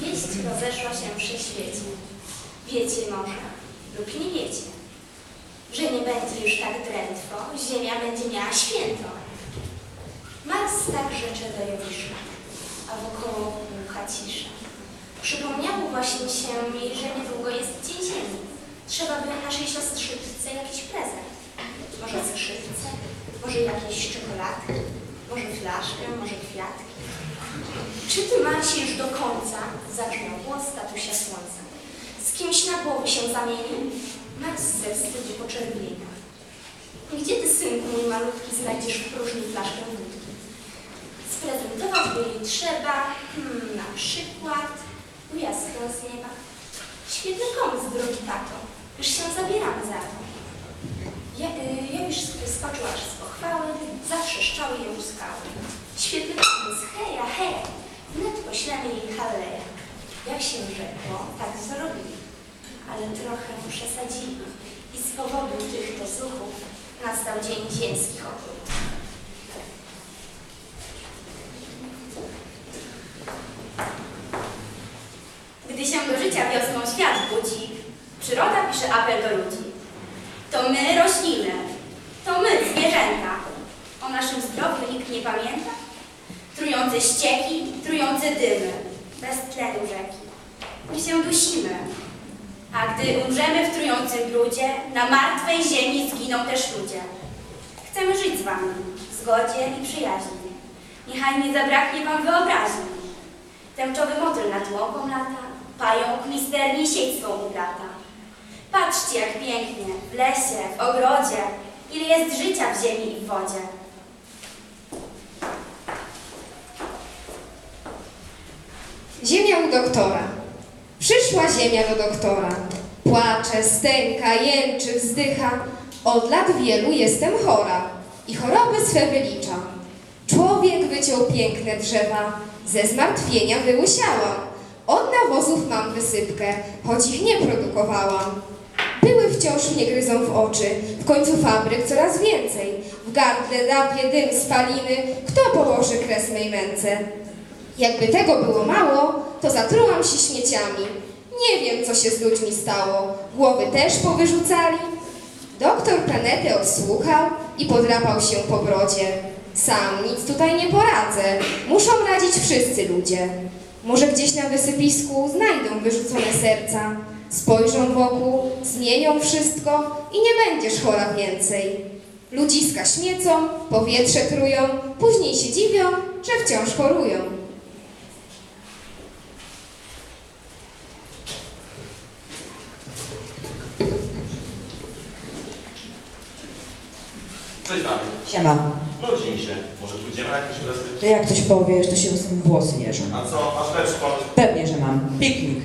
Wieść rozeszła się przy świecie. Wiecie może, lub nie wiecie, że nie będzie już tak drętwo, ziemia będzie miała święto. Mars tak rzecze do Jowisza, a wokoło głucha cisza. Przypomniało właśnie się mi, że niedługo jest dzień ziemi. Trzeba by naszej siostrzyce jakiś prezent. Może skrzypce, może jakieś czekolady, może flaszkę, może kwiatki. Czy ty Marsi już do końca? Zabrzmiał głos tatusia słońca. Z kimś na głowy się zamienił? Max ze wstydu poczerwienia. Gdzie ty, synku mój malutki, znajdziesz w próżni flaszkę wódki? Sprezentować by jej trzeba, hmm, na przykład, gwiazdkę z nieba. Świetny pomysł, drogi tato. Już się zabieramy za to. Ja, ja już skoczył aż z pochwały, zatrzeszczały ją skały. Pomysł, heja, heja. Wnet poślemy jej halleja. Jak się rzekło, tak zrobili. Ale trochę przesadzili. I z powodu tych to zuchów nastał dzień ziemskich okrutów. Gdy się do życia wiosną świat budzi, przyroda pisze apel do ludzi. To my rośliny, to my zwierzęta. O naszym zdrowiu nikt nie pamięta? Trujące ścieki, trujące dymy, bez tlenu rzeki. My się dusimy. A gdy umrzemy w trującym brudzie, na martwej ziemi zginą też ludzie. Chcemy żyć z wami, w zgodzie i przyjaźni. Niechaj nie zabraknie wam wyobraźni. Tęczowy motyl nad łąką lata, pająk misternie sieć swą. Patrzcie, jak pięknie, w lesie, w ogrodzie, ile jest życia w ziemi i w wodzie. Ziemia u doktora. Przyszła ziemia do doktora. Płacze, stęka, jęczy, wzdycha. Od lat wielu jestem chora i choroby swe wyliczam. Człowiek wyciął piękne drzewa, ze zmartwienia wyłysiałam. Od nawozów mam wysypkę, choć ich nie produkowałam. Były wciąż mnie gryzą w oczy, w końcu fabryk coraz więcej. W gardle lapie dym spaliny, kto położy kres mej męce? Jakby tego było mało, to zatrułam się śmieciami. Nie wiem, co się z ludźmi stało. Głowy też powyrzucali. Doktor planetę odsłuchał i podrapał się po brodzie. Sam nic tutaj nie poradzę. Muszą radzić wszyscy ludzie. Może gdzieś na wysypisku znajdą wyrzucone serca. Spojrzą wokół, zmienią wszystko i nie będziesz chora więcej. Ludziska śmiecą, powietrze trują, później się dziwią, że wciąż chorują. Cześć wam. Siema. Nudzi mi się. Może pójdziemy na jakieś imprezy? To jak coś powiesz, to się włosy jeżą. A co, masz lepszy pomysł? Pewnie, że mam. Piknik?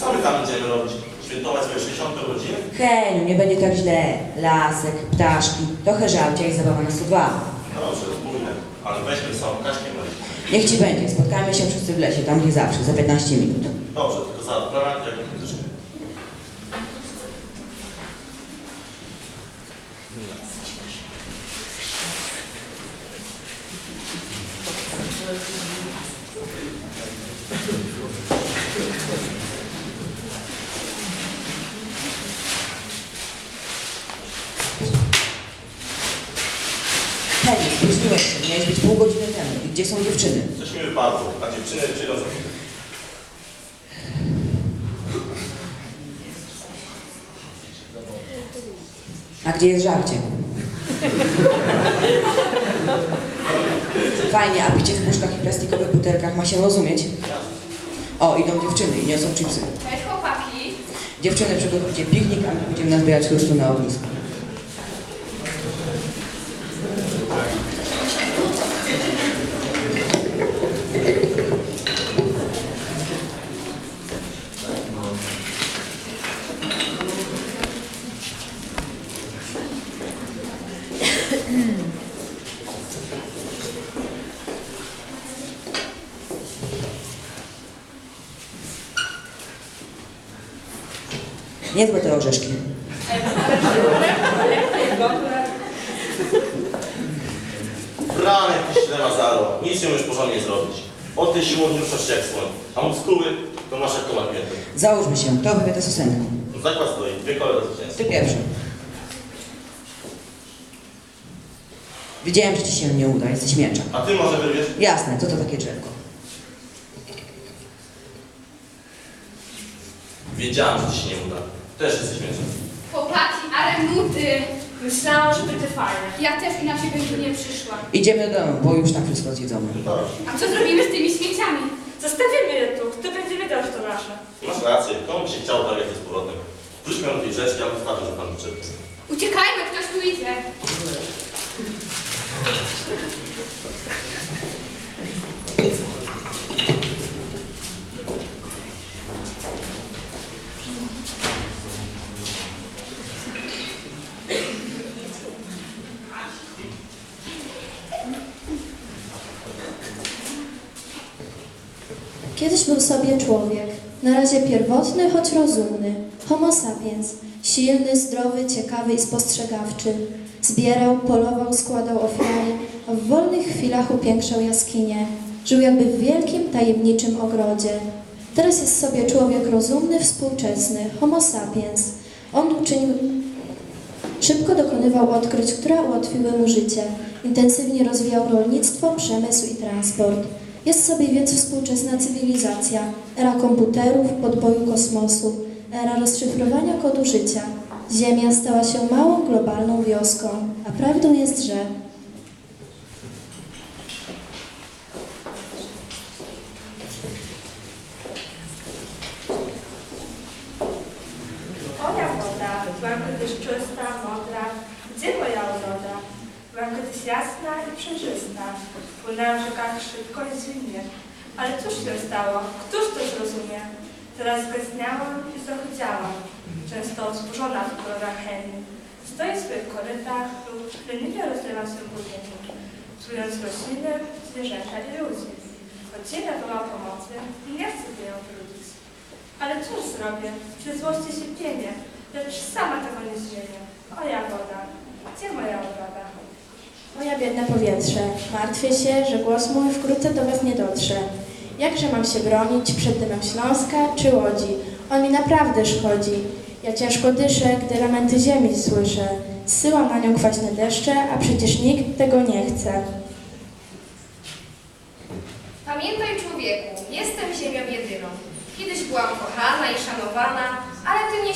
Co my tam będziemy robić? Świętować swoje 60 urodziny? Hej, no nie będzie tak źle. Lasek, ptaszki, trochę żarcia i zabawa na 102. Dobrze, wspólne. Ale weźmy są, kaśkiem leć. Niech ci będzie. Spotkamy się wszyscy w lesie, tam gdzie zawsze, za 15 minut. Dobrze, tylko za program jak muzyczny. Hej, gdzie są dziewczyny? Coś mi wypadło, a dziewczyny za chwilę. A gdzie jest żarcie? Fajnie, a picie w puszkach i plastikowych butelkach ma się rozumieć. O, idą dziewczyny i niosą chipsy. Cześć chłopaki. Dziewczyny, przygotujcie piknik, a my będziemy nazbierać chrustu na ognisko. Niezłe te orzeszki. Rany, jakiś Lazaro. Nic nie umiesz porządnie zrobić. Od tej siłowni ruszasz się jak słoń, a muskuły to masz jak koła pięty. Załóżmy się, to opowiada Susenka. Zakład stoi, dwie koła do zwycięstwa. Ty pierwszy. Wiedziałem, że ci się nie uda, jesteś miecza. A ty może wyrwiesz? Jasne, co to takie drzewko? Wiedziałam, że ci się nie uda. Też jesteś mieczem. Chłopaki, ale nudy. Myślałam, że będzie fajne. Ja też inaczej bym nie przyszła. Idziemy do domu, bo już tak wszystko zjedzone. A co zrobimy z tymi śmieciami? Zostawimy je tu. Kto będzie wiedział, że to nasze? Masz rację, komu by się chciało tak jak z powrotem. Wróćmy do tej rzeczki, a postawię za pan przed. Uciekajmy, ktoś tu idzie. Był sobie człowiek, na razie pierwotny, choć rozumny, homo sapiens, silny, zdrowy, ciekawy i spostrzegawczy. Zbierał, polował, składał ofiary, a w wolnych chwilach upiększał jaskinie. Żył jakby w wielkim, tajemniczym ogrodzie. Teraz jest sobie człowiek rozumny, współczesny, homo sapiens. On uczynił Szybko dokonywał odkryć, które ułatwiły mu życie. Intensywnie rozwijał rolnictwo, przemysł i transport. Jest sobie więc współczesna cywilizacja, era komputerów, podboju kosmosu, era rozszyfrowania kodu życia. Ziemia stała się małą globalną wioską, a prawdą jest, że Moja woda była kiedyś czysta, modra. Gdzie moja uroda? Była kiedyś jasna i przejrzysta. Płynęła w rzekach szybko i zwinnie. Ale cóż się stało? Któż to zrozumie? Teraz zgęstniałam i zohydziałam. Często wzburzona w kolorach chemii. Stoję w korytach lub leniwie rozlewa się budynki, trując rośliny, zwierzęta i ludzi. Od ziemia woła pomocy i nie chcę ją brudzić. Ale cóż zrobię? Przy złości się pienię, lecz sama tego nie zmienię. Moja woda, gdzie moja ogroda? Moja biedne powietrze. Martwię się, że głos mój wkrótce do was nie dotrze. Jakże mam się bronić przed dymem Śląska czy Łodzi? On mi naprawdę szkodzi. Ja ciężko dyszę, gdy lamenty ziemi słyszę. Zsyłam na nią kwaśne deszcze, a przecież nikt tego nie chce. Pamiętaj człowieku, jestem ziemią jedyną. Kiedyś byłam kochana i szanowana, ale ty mnie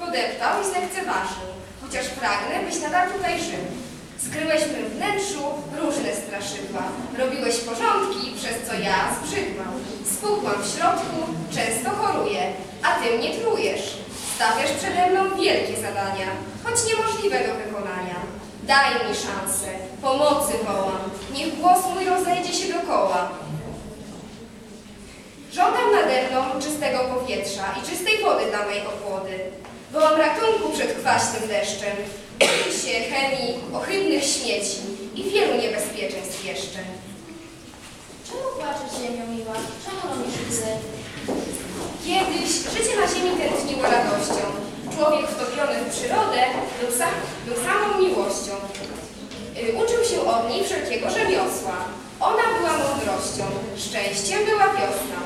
podeptał i zlekceważył. Chociaż pragnę, byś nadal tutaj żył. Skryłeś mym wnętrzu różne straszydła. Robiłeś porządki, przez co ja zbrzydłam. Spukłam w środku, często choruję, a ty mnie trujesz. Stawiasz przede mną wielkie zadania, choć niemożliwe do wykonania. Daj mi szansę, pomocy wołam, niech głos mój rozejdzie się dokoła. Żądam nade mną czystego powietrza i czystej wody dla mej obłody. Wołam ratunku przed kwaśnym deszczem, się chemii, ohydnych śmieci i wielu niebezpieczeństw jeszcze. Czemu płaczesz, ziemio miła? Czemu robisz łzy? Kiedyś życie na ziemi tętniło radością. Człowiek wtopiony w przyrodę był, sam, był samą miłością. Y, Uczył się od niej wszelkiego rzemiosła. Ona była mądrością, szczęściem była wiosna.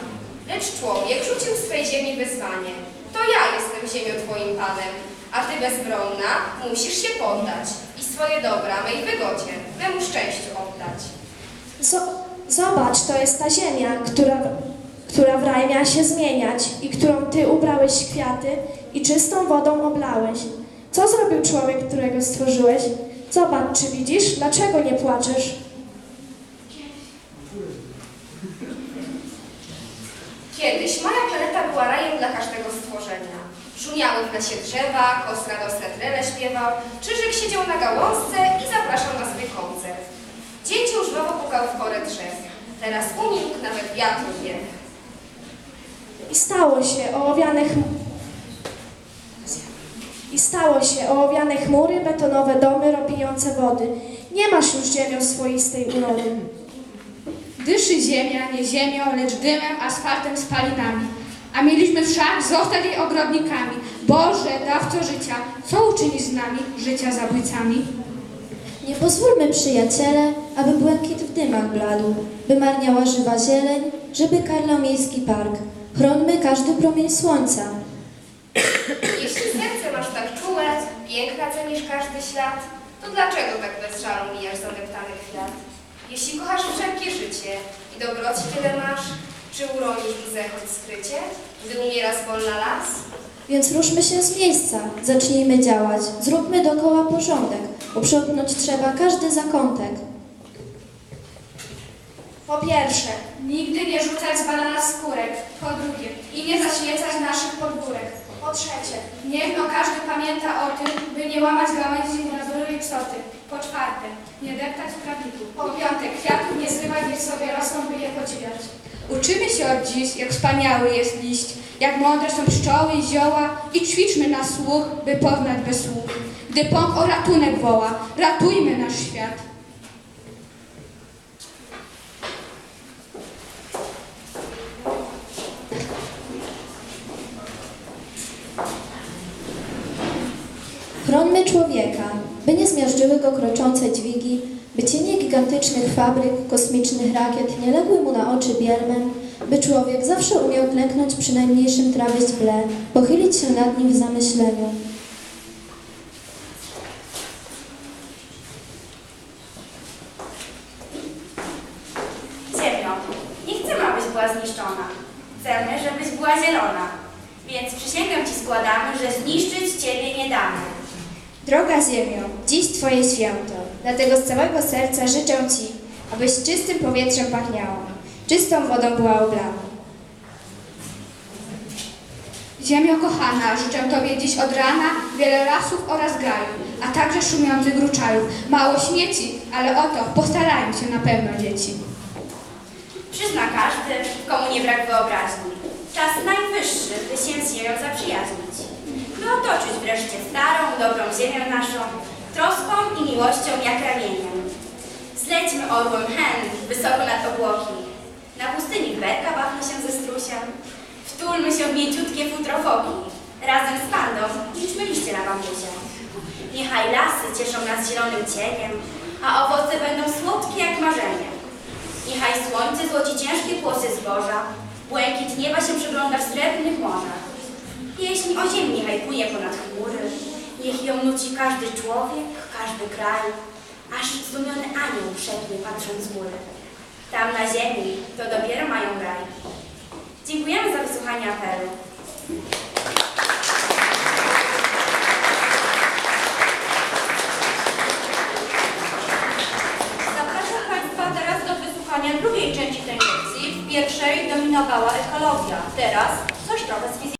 Lecz człowiek rzucił swej ziemi wyzwanie. To ja jestem ziemią twoim panem, a ty bezbronna musisz się poddać i swoje dobra mej wygodzie, memu szczęściu oddać. Zo- Zobacz, to jest ta ziemia, która, która w raj miała się zmieniać i którą ty ubrałeś kwiaty i czystą wodą oblałeś. Co zrobił człowiek, którego stworzyłeś? Zobacz, czy widzisz? Dlaczego nie płaczesz? Kiedyś moja planeta była rajem dla każdego. Szumiały w lesie drzewa, kos radosne trele śpiewał, czyżyk siedział na gałązce i zapraszał na swój koncert. Dzień żwawo pukał w korę drzew. Teraz umilkł nawet wiatru wiew. I stało się ołowiane. I stało się ołowiane chmury, betonowe domy, robiące wody. Nie masz już ziemią swoistej urody. Dyszy ziemia, nie ziemią, lecz dymem, asfaltem, spalinami. A mieliśmy wszak zostać jej ogrodnikami. Boże, dawco życia, co uczynisz z nami, życia zabójcami? Nie pozwólmy, przyjaciele, aby błękit w dymach bladł, by marniała żywa zieleń, żeby karlał miejski park. Chronmy każdy promień słońca, Jeśli serce masz tak czułe, piękna cenisz każdy świat, to dlaczego tak bez żalu mijasz zadeptany kwiat? Jeśli kochasz wszelkie życie i dobroci tyle masz, czy uronisz łzę choć skrycie, gdy umiera zwolna las? więc ruszmy się z miejsca, zacznijmy działać, zróbmy dokoła porządek, uprzątnąć trzeba każdy zakątek. Po pierwsze, nigdy nie rzucać z banana skórek. Po drugie, i nie zaśmiecać naszych podwórek. Po trzecie, niech no każdy pamięta o tym, by nie łamać gałęzi nienazory psoty. Po czwarte, nie deptać w prawiku. Po piąte, kwiatów nie zrywać, niech sobie rosną, by je podziwiać. Uczymy się od dziś, jak wspaniały jest liść, jak mądre są pszczoły i zioła i ćwiczmy na słuch, by poznać bez słów. Gdy pąk o ratunek woła, ratujmy nasz świat. Chronmy człowieka, by nie zmiażdżyły go kroczące dźwigi, by cienie gigantycznych fabryk, kosmicznych rakiet nie legły mu na oczy bielmem, by człowiek zawsze umiał klęknąć przy najmniejszym trawie źle, pochylić się nad nim w zamyśleniu. Ziemio, nie chcemy, abyś była zniszczona. Chcemy, żebyś była zielona. Więc przysięgę ci składamy, że zniszczyć ciebie nie damy. Droga Ziemio, dziś Twoje święto, dlatego z całego serca życzę Ci, abyś czystym powietrzem pachniała, czystą wodą była oblana. Ziemio kochana, życzę Tobie dziś od rana wiele lasów oraz gaju, a także szumiących gruczajów. Mało śmieci, ale oto postarają się na pewno dzieci. Przyzna każdy, komu nie brak wyobraźni. Czas najwyższy, by się z ziemią zaprzyjaźnić. By otoczyć wreszcie starą, dobrą ziemię naszą, troską i miłością jak ramieniem. Zlećmy orłem hen wysoko nad obłoki. Na pustyni berka bawmy się ze strusiem. Wtulmy się w mięciutkie futro foki. Razem z pandą liczmy liście na bambusie. Niechaj lasy cieszą nas zielonym cieniem, a owoce będą słodkie jak marzenie. Niechaj słońce złoci ciężkie płosy zboża, błękit nieba się przegląda w srebrnych morzach. Pieśń o ziemi płynie ponad chmury, niech ją nuci każdy człowiek, każdy kraj, aż zdumiony anioł szepnie patrząc z góry. Tam na ziemi to dopiero mają raj. Dziękujemy za wysłuchanie apelu. Zapraszam Państwa teraz do wysłuchania drugiej części tej lekcji. W pierwszej dominowała ekologia, teraz coś trochę z fizyki.